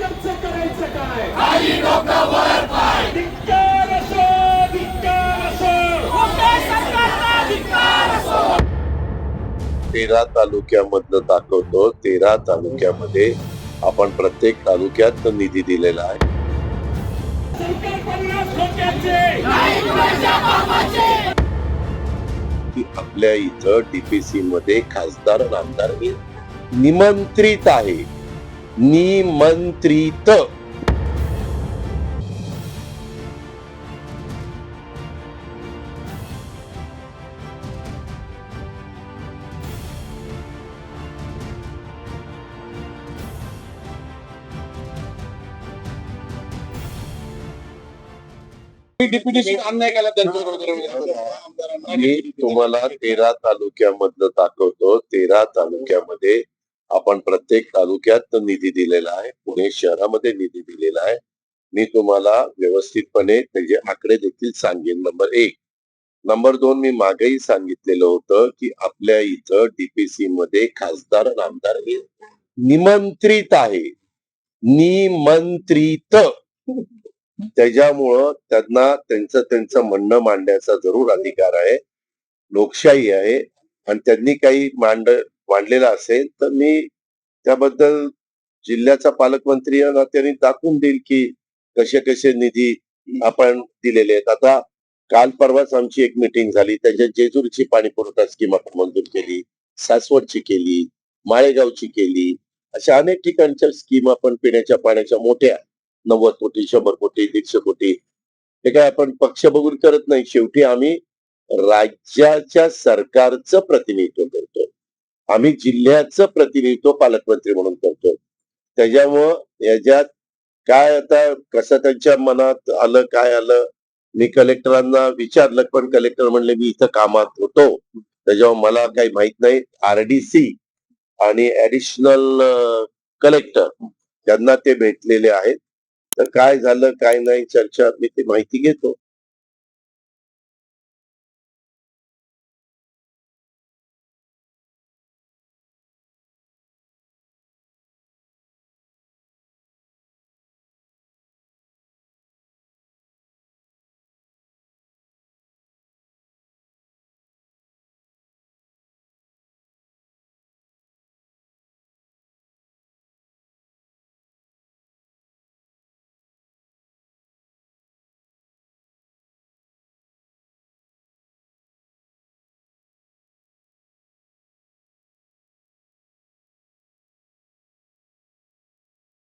भाजपचं करायचं काय? धिक्कार असो धिक्कार असो. तेरा तालुक्यामधलं दाखवतो तेरा तालुक्यामध्ये आपण प्रत्येक तालुक्यात निधी दिलेला आहे. सरकार पन्नास कोट्याचे. की आपल्या इथं डीपीसी मध्ये खासदार आमदार निमंत्रित आहे. निमंत्रित. मी तुम्हाला तेरा तालुक्यामधलं दाखवतो. तेरा तालुक्यामध्ये आपण प्रत्येक तालुक्यात निधी दिलेला आहे. पुणे शहरामध्ये निधी दिलेला आहे. मी तुम्हाला व्यवस्थितपणे त्याचे आकडे देखील सांगेन. नंबर एक. नंबर दोन मी मागेही सांगितलेलं होतं की आपल्या इथं डीपीसी मध्ये खासदार आमदार हे निमंत्रित आहे. निमंत्रित. त्याच्यामुळं त्यांना त्यांचं त्यांचं म्हणणं मांडण्याचा जरूर अधिकार आहे. लोकशाही आहे. आणि त्यांनी काही मांड वाढलेला असेल तर मी त्याबद्दल जिल्ह्याचा पालकमंत्री या नात्याने दाखवून देईल की कसे कसे निधी आपण दिलेले आहेत. आता काल परवाच आमची एक मिटिंग झाली. त्याच्यात जेजूरची पाणी पुरवठा स्कीम आपण मंजूर केली सासवडची केली माळेगावची केली अशा अनेक ठिकाणच्या स्कीम आपण पिण्याच्या पाण्याच्या मोठ्या नव्वद कोटी शंभर कोटी दीडशे कोटी हे काय आपण पक्ष बघून करत नाही. शेवटी आम्ही राज्याच्या सरकारचं प्रतिनिधित्व करतो आम्ही जिल्ह्याचं प्रतिनिधित्व पालकमंत्री म्हणून करतो त्याच्यामुळं याच्यात काय आता कसं त्यांच्या मनात आलं काय आलं मी कलेक्टरांना विचारलं पण कलेक्टर म्हणले मी इथं कामात होतो. त्याच्यावर मला काही माहीत नाही. आरडीसी आणि ऍडिशनल कलेक्टर त्यांना ते भेटलेले आहेत. तर काय झालं काय नाही चर्चा मी ती माहिती घेतो.